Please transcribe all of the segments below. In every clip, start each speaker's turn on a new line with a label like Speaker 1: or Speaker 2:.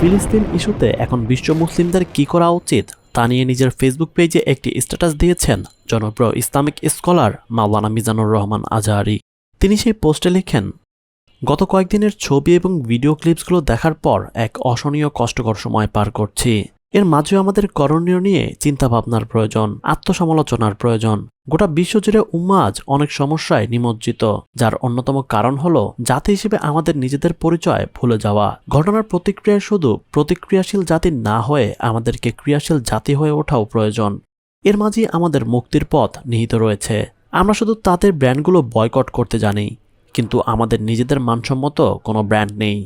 Speaker 1: ফিলিস্তিন ইস্যুতে এখন বিশ্ব মুসলিমদের কি করা উচিত তা নিয়ে নিজের ফেসবুক পেজে একটি স্ট্যাটাস দিয়েছেন জনপ্রিয় ইসলামিক স্কলার মাওলানা মিজানুর রহমান আজহারি। তিনি সেই পোস্টে লিখেন, গত কয়েকদিনের ছবি এবং ভিডিও ক্লিপসগুলো দেখার পর এক অসহনীয় কষ্টকর সময় পার করছি। এর মাঝেও আমাদের করণীয় নিয়ে চিন্তাভাবনার প্রয়োজন, আত্মসমালোচনার প্রয়োজন। গোটা বিশ্বজুড়ে উম্মা আজ অনেক সমস্যায় নিমজ্জিত, যার অন্যতম কারণ হল জাতি হিসেবে আমাদের নিজেদের পরিচয় ভুলে যাওয়া। ঘটনার প্রতিক্রিয়ায় শুধু প্রতিক্রিয়াশীল জাতি না হয়ে আমাদেরকে ক্রিয়াশীল জাতি হয়ে ওঠাও প্রয়োজন। এর মাঝেই আমাদের মুক্তির পথ নিহিত রয়েছে। আমরা শুধু তাদের ব্র্যান্ডগুলো বয়কট করতে জানি, কিন্তু আমাদের নিজেদের মানসম্মত কোনো ব্র্যান্ড নেই।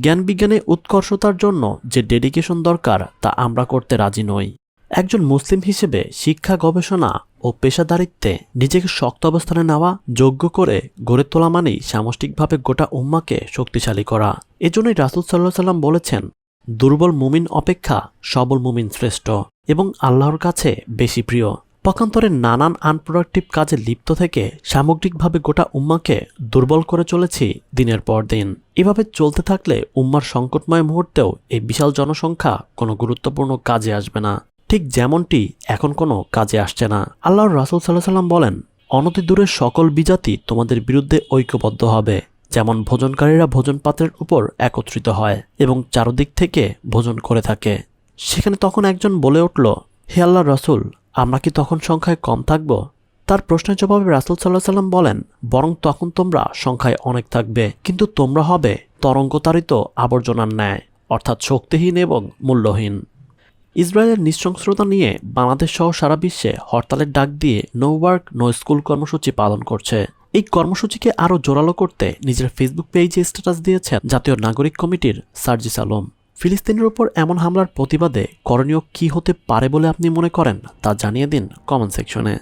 Speaker 1: জ্ঞান বিজ্ঞানে উৎকর্ষতার জন্য যে ডেডিকেশন দরকার তা আমরা করতে রাজি নই। একজন মুসলিম হিসেবে শিক্ষা, গবেষণা ও পেশাদারিত্বে নিজেকে শক্ত অবস্থানে নেওয়া, যোগ্য করে গড়ে তোলা মানেই সামষ্টিকভাবে গোটা উম্মাকে শক্তিশালী করা। এজন্যই রাসুল সাল্লাহ সাল্লাম বলেছেন, দুর্বল মুমিন অপেক্ষা সবল মুমিন শ্রেষ্ঠ এবং আল্লাহর কাছে বেশি প্রিয়। পক্ষান্তরে নানান আনপ্রোডাক্টিভ কাজে লিপ্ত থেকে সামগ্রিকভাবে গোটা উম্মাকে দুর্বল করে চলেছি দিনের পর দিন। এভাবে চলতে থাকলে উম্মার সংকটময় মুহূর্তেও এই বিশাল জনসংখ্যা কোনো গুরুত্বপূর্ণ কাজে আসবে না। ঠিক যেমনটি এখন কোনো কাজে আসছে না। আল্লাহর রাসুল সাল্লাহ সাল্লাম বলেন, অনতি দূরের সকল বিজাতি তোমাদের বিরুদ্ধে ঐক্যবদ্ধ হবে, যেমন ভোজনকারীরা ভোজন পাত্রের উপর একত্রিত হয় এবং চারদিক থেকে ভোজন করে থাকে। সেখানে তখন একজন বলে উঠল, হে আল্লাহ রসুল আমরা কি তখন সংখ্যায় কম থাকব? তার প্রশ্নের জবাবে রাসুল সাল্লাহ সাল্লাম বলেন, বরং তখন তোমরা সংখ্যায় অনেক থাকবে, কিন্তু তোমরা হবে তরঙ্গতারিত আবর্জনার ন্যায়, অর্থাৎ শক্তিহীন এবং মূল্যহীন। ইসরায়েলের নৃশংসতা নিয়ে বাংলাদেশ সহ সারা বিশ্বে হরতালের ডাক দিয়ে নো ওয়ার্ক নো স্কুল কর্মসূচি পালন করছে। এই কর্মসূচিকে আরও জোরালো করতে নিজের ফেসবুক পেজে স্ট্যাটাস দিয়েছেন জাতীয় নাগরিক কমিটির সার্জিস আলম। ফিলিস্তিনের উপর এমন হামলার প্রতিবাদে করণীয় কি হতে পারে বলে আপনি মনে করেন তা জানিয়ে দিন কমেন্ট সেকশনে।